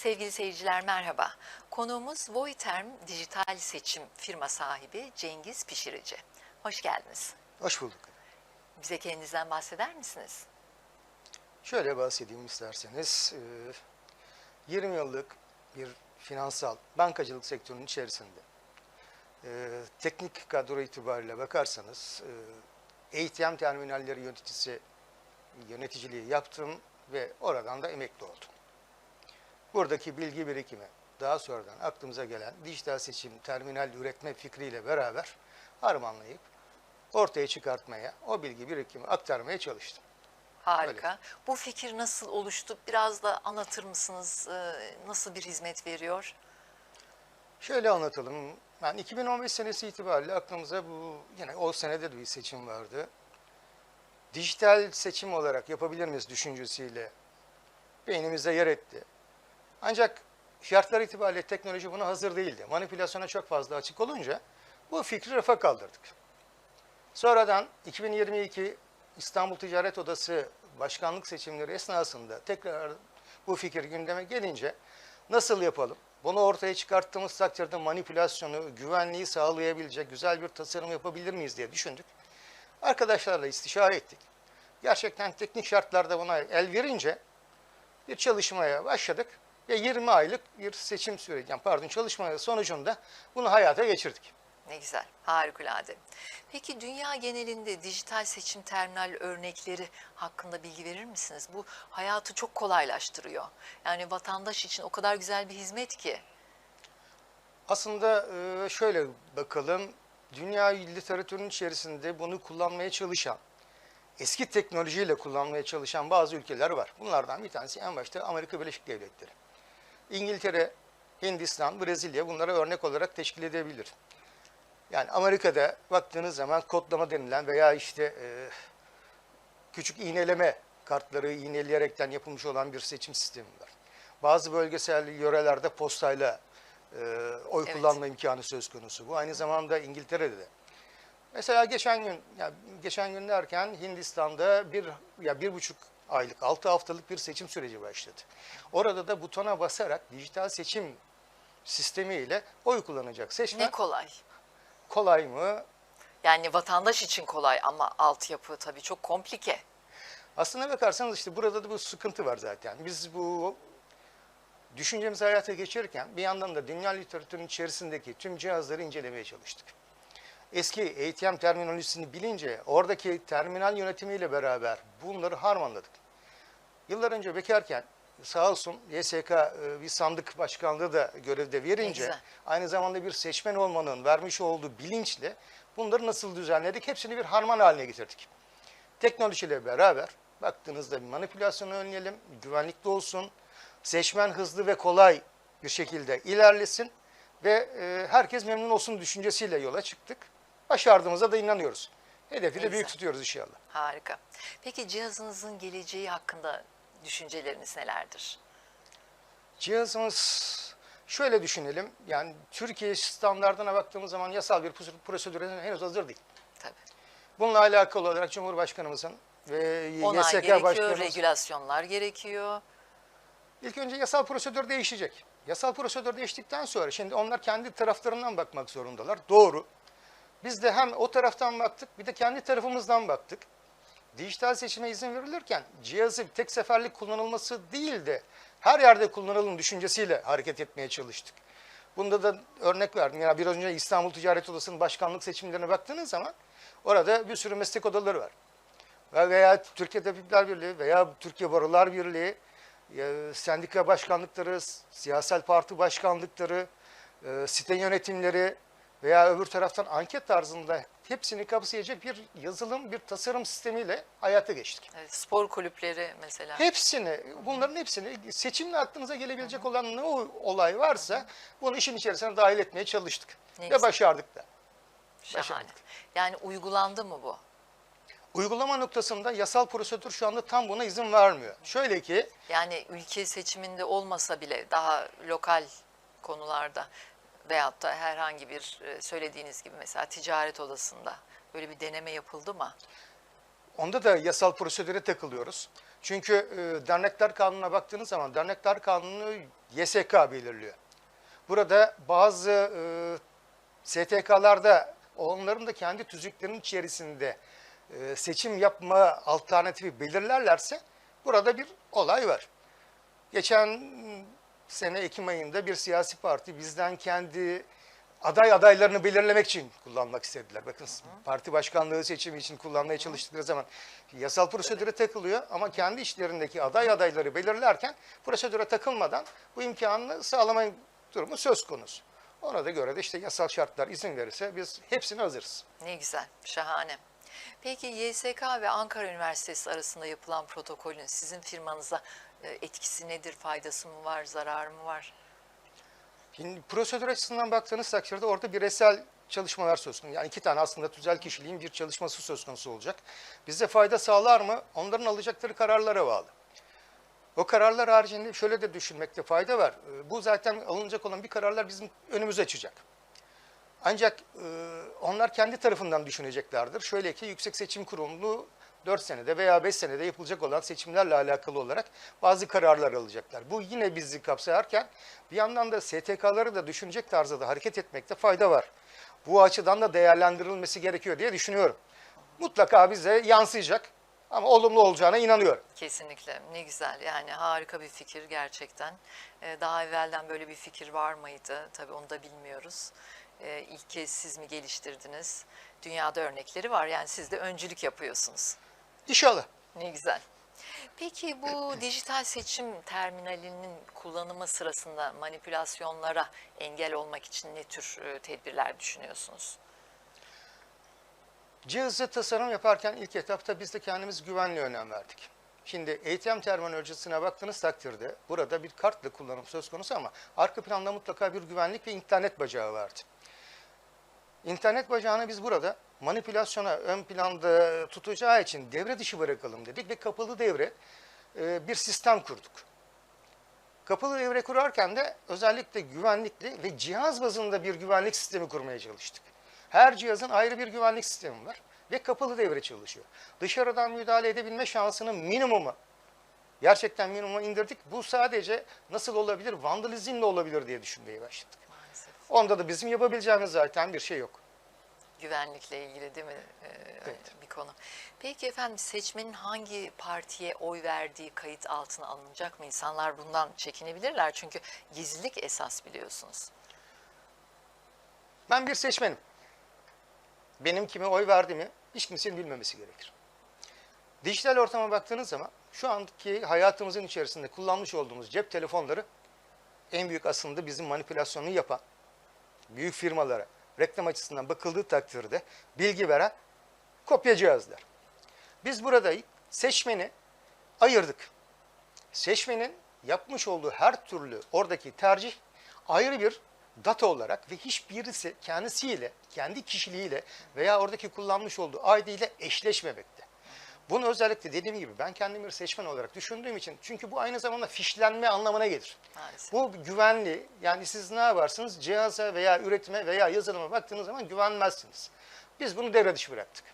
Sevgili seyirciler merhaba. Konuğumuz Voiterm Dijital Seçim firma sahibi Cengiz Pişirici. Hoş geldiniz. Hoş bulduk. Bize kendinizden bahseder misiniz? Şöyle bahsedeyim isterseniz. Ee, 20 yıllık bir finansal bankacılık sektörünün içerisinde ee, teknik kadro itibariyle bakarsanız e, ATM terminalleri yöneticisi yöneticiliği yaptım ve oradan da emekli oldum. Buradaki bilgi birikimi daha sonradan aklımıza gelen dijital seçim terminal üretme fikriyle beraber harmanlayıp ortaya çıkartmaya, o bilgi birikimi aktarmaya çalıştım. Harika. Bu fikir nasıl oluştu? Biraz da anlatır mısınız? Ee, Nasıl bir hizmet veriyor? Şöyle anlatalım. Ben 2015 senesi itibariyle aklımıza bu yine o senede de bir seçim vardı. Dijital seçim olarak yapabilir miyiz düşüncesiyle beynimizde yer etti. Ancak şartlar itibariyle teknoloji buna hazır değildi. Manipülasyona çok fazla açık olunca bu fikri rafa kaldırdık. Sonradan 2022 İstanbul Ticaret Odası başkanlık seçimleri esnasında tekrar bu fikir gündeme gelince nasıl yapalım? Bunu ortaya çıkarttığımız takdirde manipülasyonu, güvenliği sağlayabilecek güzel bir tasarım yapabilir miyiz diye düşündük. Arkadaşlarla istişare ettik. Gerçekten teknik şartlarda buna el verince bir çalışmaya başladık ve 20 aylık bir seçim süreci, yani pardon çalışma sonucunda bunu hayata geçirdik. Ne güzel, harikulade. Peki dünya genelinde dijital seçim terminal örnekleri hakkında bilgi verir misiniz? Bu hayatı çok kolaylaştırıyor. Yani vatandaş için o kadar güzel bir hizmet ki. Aslında e, şöyle bakalım, dünya literatürünün içerisinde bunu kullanmaya çalışan, eski teknolojiyle kullanmaya çalışan bazı ülkeler var. Bunlardan bir tanesi en başta Amerika Birleşik Devletleri. İngiltere, Hindistan, Brezilya bunlara örnek olarak teşkil edebilir. Yani Amerika'da baktığınız zaman kodlama denilen veya işte e, küçük iğneleme kartları iğneleyerekten yapılmış olan bir seçim sistemi var. Bazı bölgesel yörelerde postayla e, oy Evet. kullanma imkanı söz konusu. Bu aynı zamanda İngiltere'de de. Mesela geçen gün, ya geçen gün derken Hindistan'da bir ya bir buçuk aylık, altı haftalık bir seçim süreci başladı. Orada da butona basarak dijital seçim sistemiyle oy kullanacak seçmen. Ne kolay. Kolay mı? Yani vatandaş için kolay ama altyapı tabii çok komplike. Aslına bakarsanız işte burada da bu sıkıntı var zaten. Biz bu düşüncemizi hayata geçirirken bir yandan da dünya literatürünün içerisindeki tüm cihazları incelemeye çalıştık. Eski ATM terminolojisini bilince oradaki terminal yönetimiyle beraber bunları harmanladık. Yıllar önce bekarken sağ olsun YSK e, bir sandık başkanlığı da görevde verince aynı zamanda bir seçmen olmanın vermiş olduğu bilinçle bunları nasıl düzenledik hepsini bir harman haline getirdik. Teknolojiyle beraber baktığınızda bir manipülasyonu önleyelim, güvenlikli olsun, seçmen hızlı ve kolay bir şekilde ilerlesin ve e, herkes memnun olsun düşüncesiyle yola çıktık. Başardığımıza da inanıyoruz. Hedefi de büyük tutuyoruz inşallah. Harika. Peki cihazınızın geleceği hakkında düşünceleriniz nelerdir? Cihazımız şöyle düşünelim. Yani Türkiye standartına baktığımız zaman yasal bir prosedüre henüz hazır değil. Tabii. Bununla alakalı olarak Cumhurbaşkanımızın ve Onay YSK gerekiyor, Başkanımız regülasyonlar gerekiyor. ilk önce yasal prosedür değişecek. Yasal prosedür değiştikten sonra şimdi onlar kendi taraflarından bakmak zorundalar. Doğru. Biz de hem o taraftan baktık bir de kendi tarafımızdan baktık. Dijital seçime izin verilirken cihazı tek seferlik kullanılması değil de her yerde kullanılın düşüncesiyle hareket etmeye çalıştık. Bunda da örnek verdim. Ya biraz önce İstanbul Ticaret Odası'nın başkanlık seçimlerine baktığınız zaman orada bir sürü meslek odaları var. Ve- Veya Türkiye Tabipler Birliği veya Türkiye Barolar Birliği, ya, sendika başkanlıkları, siyasal parti başkanlıkları, e, site yönetimleri veya öbür taraftan anket tarzında hepsini kapsayacak bir yazılım, bir tasarım sistemiyle hayata geçtik. Evet, spor kulüpleri mesela. Hepsini, bunların hepsini seçimle aklınıza gelebilecek olan ne olay varsa bunu işin içerisine dahil etmeye çalıştık. Ne Ve başardık da. Şahane. başardık. Yani uygulandı mı bu? Uygulama noktasında yasal prosedür şu anda tam buna izin vermiyor. Şöyle ki Yani ülke seçiminde olmasa bile daha lokal konularda veyahut da herhangi bir e, söylediğiniz gibi mesela ticaret odasında böyle bir deneme yapıldı mı? Onda da yasal prosedüre takılıyoruz. Çünkü e, dernekler kanununa baktığınız zaman dernekler kanunu YSK belirliyor. Burada bazı e, STK'larda onların da kendi tüzüklerinin içerisinde e, seçim yapma alternatifi belirlerlerse burada bir olay var. Geçen sene Ekim ayında bir siyasi parti bizden kendi aday adaylarını belirlemek için kullanmak istediler. Bakın parti başkanlığı seçimi için kullanmaya çalıştıkları zaman yasal prosedüre takılıyor ama kendi işlerindeki aday adayları belirlerken prosedüre takılmadan bu imkanını sağlama durumu söz konusu. Ona da göre de işte yasal şartlar izin verirse biz hepsine hazırız. Ne güzel, şahane. Peki YSK ve Ankara Üniversitesi arasında yapılan protokolün sizin firmanıza etkisi nedir, faydası mı var, zararı mı var? Şimdi prosedür açısından baktığınız takdirde orada bireysel çalışmalar söz konusu. Yani iki tane aslında tüzel kişiliğin bir çalışması söz konusu olacak. Bize fayda sağlar mı? Onların alacakları kararlara bağlı. O kararlar haricinde şöyle de düşünmekte fayda var. Ee, Bu zaten alınacak olan bir kararlar bizim önümüzü açacak. Ancak e, onlar kendi tarafından düşüneceklerdir. Şöyle ki Yüksek Seçim Kurulu 4 senede veya 5 senede yapılacak olan seçimlerle alakalı olarak bazı kararlar alacaklar. Bu yine bizi kapsarken bir yandan da STK'ları da düşünecek tarzda da hareket etmekte fayda var. Bu açıdan da değerlendirilmesi gerekiyor diye düşünüyorum. Mutlaka bize yansıyacak ama olumlu olacağına inanıyorum. Kesinlikle. Ne güzel. Yani harika bir fikir gerçekten. Ee, Daha evvelden böyle bir fikir var mıydı? Tabii onu da bilmiyoruz. Ee, İlk kez siz mi geliştirdiniz? Dünyada örnekleri var. Yani siz de öncülük yapıyorsunuz. İnşallah. Ne güzel. Peki bu dijital seçim terminalinin kullanımı sırasında manipülasyonlara engel olmak için ne tür e, tedbirler düşünüyorsunuz? Cihazı tasarım yaparken ilk etapta biz de kendimiz güvenliğe önem verdik. Şimdi ATM terminolojisine baktığınız takdirde burada bir kartla kullanım söz konusu ama arka planda mutlaka bir güvenlik ve internet bacağı vardı. İnternet bacağını biz burada manipülasyona ön planda tutacağı için devre dışı bırakalım dedik ve kapalı devre e, bir sistem kurduk. Kapalı devre kurarken de özellikle güvenlikli ve cihaz bazında bir güvenlik sistemi kurmaya çalıştık. Her cihazın ayrı bir güvenlik sistemi var ve kapalı devre çalışıyor. Dışarıdan müdahale edebilme şansının minimumu, gerçekten minimuma indirdik. Bu sadece nasıl olabilir, vandalizmle olabilir diye düşünmeye başladık. Onda da bizim yapabileceğimiz zaten bir şey yok. Güvenlikle ilgili değil mi e, Evet. bir konu. Peki efendim seçmenin hangi partiye oy verdiği kayıt altına alınacak mı? İnsanlar bundan çekinebilirler çünkü gizlilik esas biliyorsunuz. Ben bir seçmenim. Benim kime oy verdiğimi hiç kimsenin bilmemesi gerekir. Dijital ortama baktığınız zaman şu anki hayatımızın içerisinde kullanmış olduğumuz cep telefonları en büyük aslında bizim manipülasyonunu yapan büyük firmalara reklam açısından bakıldığı takdirde bilgi veren kopya cihazlar. Biz burada seçmeni ayırdık. Seçmenin yapmış olduğu her türlü oradaki tercih ayrı bir data olarak ve hiçbirisi kendisiyle, kendi kişiliğiyle veya oradaki kullanmış olduğu ID ile eşleşmemekte. Bunu özellikle dediğim gibi ben kendimi bir seçmen olarak düşündüğüm için çünkü bu aynı zamanda fişlenme anlamına gelir. Maalesef. Bu güvenli yani siz ne yaparsınız cihaza veya üretime veya yazılıma baktığınız zaman güvenmezsiniz. Biz bunu devre dışı bıraktık.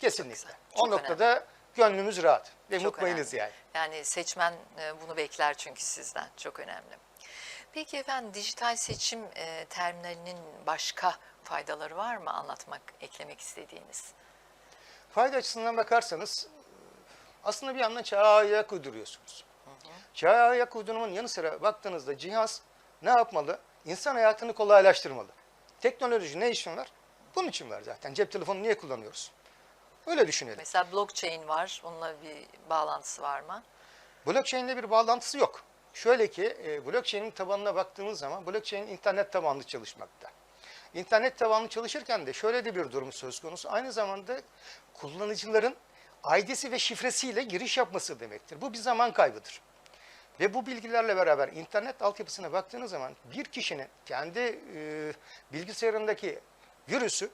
Kesinlikle. güzel, o çok noktada gönlümüz rahat ve Çok mutmainız önemli. yani. Yani seçmen e, bunu bekler çünkü sizden. Çok önemli. Peki efendim dijital seçim e, terminalinin başka faydaları var mı anlatmak, eklemek istediğiniz? Fayda açısından bakarsanız aslında bir yandan çağa ayak uyduruyorsunuz. Çağa ayak uydurmanın yanı sıra baktığınızda cihaz ne yapmalı? İnsan hayatını kolaylaştırmalı. Teknoloji ne için var? Bunun için var zaten. Cep telefonu niye kullanıyoruz? Öyle düşünelim. Mesela blockchain var. Onunla bir bağlantısı var mı? Blockchain ile bir bağlantısı yok. Şöyle ki e, blockchain'in tabanına baktığımız zaman blockchain internet tabanlı çalışmakta. İnternet tabanlı çalışırken de şöyle de bir durum söz konusu. Aynı zamanda kullanıcıların ID'si ve şifresiyle giriş yapması demektir. Bu bir zaman kaybıdır. Ve bu bilgilerle beraber internet altyapısına baktığınız zaman bir kişinin kendi e, bilgisayarındaki virüsü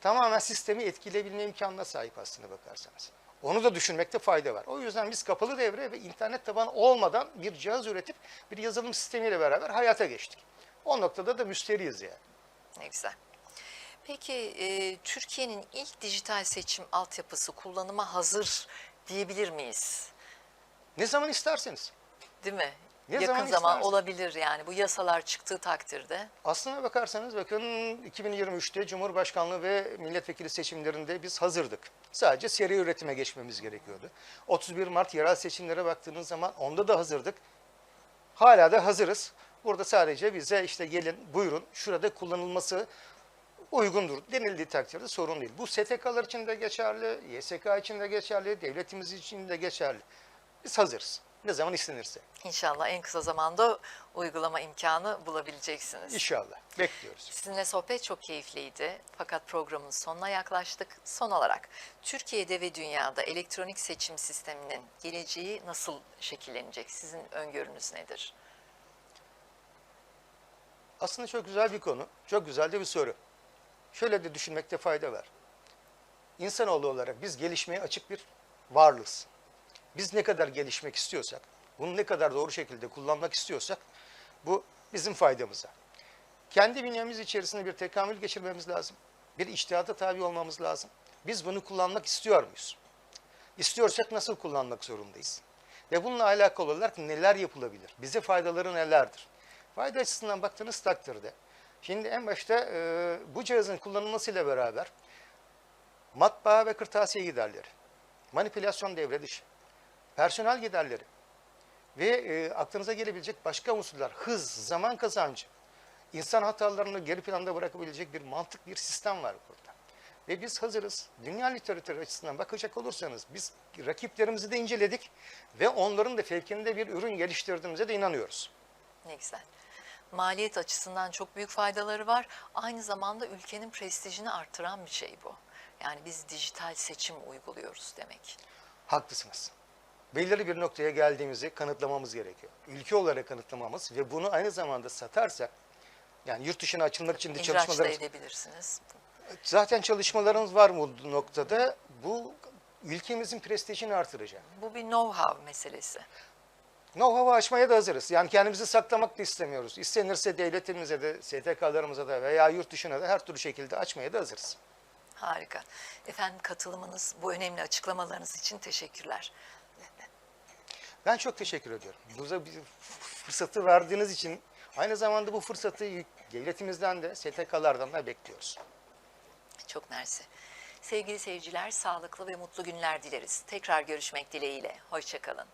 tamamen sistemi etkileyebilme imkanına sahip aslına bakarsanız. Onu da düşünmekte fayda var. O yüzden biz kapalı devre ve internet tabanı olmadan bir cihaz üretip bir yazılım sistemiyle beraber hayata geçtik. O noktada da müşteriyiz yani. Ne güzel. Peki e, Türkiye'nin ilk dijital seçim altyapısı kullanıma hazır diyebilir miyiz? Ne zaman isterseniz. Değil mi? Ne Yakın zaman zaman, olabilir yani bu yasalar çıktığı takdirde. Aslına bakarsanız bakın 2023'te Cumhurbaşkanlığı ve milletvekili seçimlerinde biz hazırdık. Sadece seri üretime geçmemiz gerekiyordu. 31 Mart yerel seçimlere baktığınız zaman onda da hazırdık. Hala da hazırız. Burada sadece bize işte gelin buyurun şurada kullanılması uygundur denildiği takdirde sorun değil. Bu STK'lar için de geçerli, YSK için de geçerli, devletimiz için de geçerli. Biz hazırız. Ne zaman istenirse. İnşallah en kısa zamanda uygulama imkanı bulabileceksiniz. İnşallah. Bekliyoruz. Sizinle sohbet çok keyifliydi. Fakat programın sonuna yaklaştık. Son olarak Türkiye'de ve dünyada elektronik seçim sisteminin geleceği nasıl şekillenecek? Sizin öngörünüz nedir? Aslında çok güzel bir konu. Çok güzel de bir soru. Şöyle de düşünmekte fayda var. İnsanoğlu olarak biz gelişmeye açık bir varlığız. Biz ne kadar gelişmek istiyorsak, bunu ne kadar doğru şekilde kullanmak istiyorsak bu bizim faydamıza. Kendi bünyemiz içerisinde bir tekamül geçirmemiz lazım. Bir içtihata tabi olmamız lazım. Biz bunu kullanmak istiyor muyuz? İstiyorsak nasıl kullanmak zorundayız? Ve bununla alakalı olarak neler yapılabilir? Bize faydaları nelerdir? Fayda açısından baktığınız takdirde, şimdi en başta e, bu cihazın kullanılmasıyla beraber matbaa ve kırtasiye giderleri, manipülasyon devre dışı, personel giderleri ve e, aklınıza gelebilecek başka unsurlar, hız, zaman kazancı, insan hatalarını geri planda bırakabilecek bir mantık, bir sistem var burada. Ve biz hazırız. Dünya literatürü açısından bakacak olursanız biz rakiplerimizi de inceledik ve onların da fevkinde bir ürün geliştirdiğimize de inanıyoruz. Ne güzel. Maliyet açısından çok büyük faydaları var. Aynı zamanda ülkenin prestijini artıran bir şey bu. Yani biz dijital seçim uyguluyoruz demek. Haklısınız. Belirli bir noktaya geldiğimizi kanıtlamamız gerekiyor. Ülke olarak kanıtlamamız ve bunu aynı zamanda satarsak, yani yurt dışına açılmak için de İhraç da çalışmalarımız... edebilirsiniz. Zaten çalışmalarımız var bu noktada. Bu ülkemizin prestijini artıracak. Bu bir know-how meselesi. Know-how açmaya da hazırız. Yani kendimizi saklamak da istemiyoruz. İstenirse devletimize de, STK'larımıza da veya yurt dışına da her türlü şekilde açmaya da hazırız. Harika. Efendim katılımınız, bu önemli açıklamalarınız için teşekkürler. Ben çok teşekkür ediyorum. Bize bir fırsatı verdiğiniz için aynı zamanda bu fırsatı devletimizden de STK'lardan da bekliyoruz. Çok mersi. Sevgili seyirciler, sağlıklı ve mutlu günler dileriz. Tekrar görüşmek dileğiyle. Hoşçakalın.